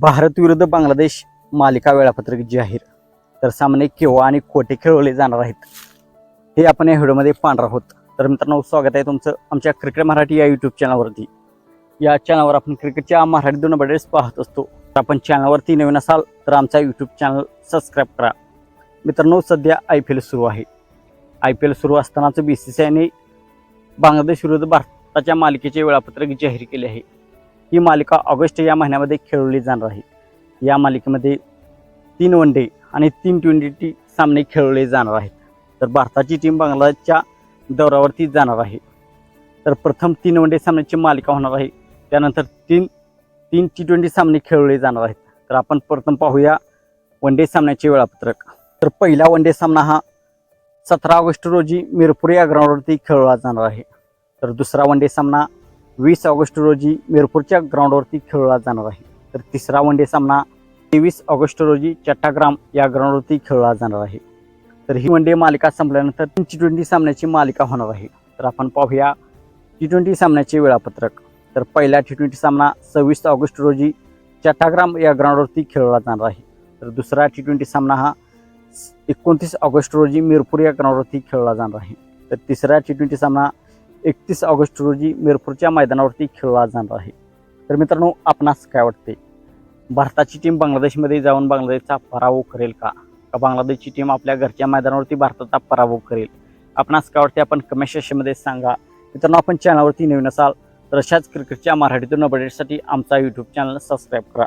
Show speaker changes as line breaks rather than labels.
भारत विरुद्ध बांगलादेश मालिका वेळापत्रक जाहीर. तर सामने केव्हा आणि कोठे खेळवले जाणार आहेत? हे आपण या व्हिडिओमध्ये पाहणार आहोत. तर मित्रांनो स्वागत आहे तुमचं आमच्या क्रिकेट मराठी या यूट्यूब चॅनलवरती या चॅनलवर आपण क्रिकेटच्या मराठी दोन अपडेट्स पाहत असतो. तर आपण चॅनलवरती नवीन असाल तर आमचा यूट्यूब चॅनल सबस्क्राईब करा. मित्रांनो सध्या आय पी एल सुरू आहे. आय पी एल सुरू असतानाच बी सी सी आयने बांगलादेश विरुद्ध भारताच्या मालिकेचे वेळापत्रक जाहीर केले आहे. ही मालिका ऑगस्ट या महिन्यामध्ये खेळवली जाणार आहे. या मालिकेमध्ये तीन वन डे आणि तीन ट्वेंटी सामने खेळवले जाणार आहेत. तर भारताची टीम बांगलादेशच्या दौऱ्यावरती जाणार आहे. तर प्रथम तीन वन डे सामन्याची मालिका होणार आहे. त्यानंतर तीन तीन टी ट्वेंटी सामने खेळवले जाणार आहेत. तर आपण प्रथम पाहूया वन डे सामन्याचे वेळापत्रक. तर पहिला वन डे सामना हा सतरा ऑगस्ट रोजी मिरपूर या ग्राउंडवरती खेळवला जाणार आहे. तर दुसरा वन डे सामना वीस ऑगस्ट रोजी मिरपूरच्या ग्राउंडवरती खेळला जाणार आहे. तर तिसरा वन डे सामना तेवीस ऑगस्ट रोजी चट्टाग्राम या ग्राउंडवरती खेळला जाणार आहे. तर ही वन डे मालिका संपल्यानंतर टी ट्वेंटी सामन्याची मालिका होणार आहे. तर आपण पाहूया टी ट्वेंटी सामन्याचे वेळापत्रक. तर पहिला टी ट्वेंटी सामना सव्वीस ऑगस्ट रोजी चट्टाग्राम या ग्राउंडवरती खेळला जाणार आहे. तर दुसरा टी ट्वेंटी सामना हा एकोणतीस ऑगस्ट रोजी मिरपूर या ग्राउंडवरती खेळला जाणार आहे. तर तिसरा टी ट्वेंटी सामना एकतीस ऑगस्ट रोजी मिरपूरच्या मैदानावरती खेळला जाणार आहे. तर मित्रांनो आपणास काय वाटते? भारताची टीम बांगलादेशमध्ये जाऊन बांगलादेशचा पराभव करेल का? का बांगलादेशची टीम आपल्या घरच्या मैदानावरती भारताचा पराभव करेल? आपणास काय वाटते? आपण कमेंट सेक्शनमध्ये सांगा. मित्रांनो आपण चॅनलवरती नवीन असाल तर अशाच क्रिकेटच्या मराठीतून अपडेटसाठी आमचा यूट्यूब चॅनल सबस्क्राईब करा.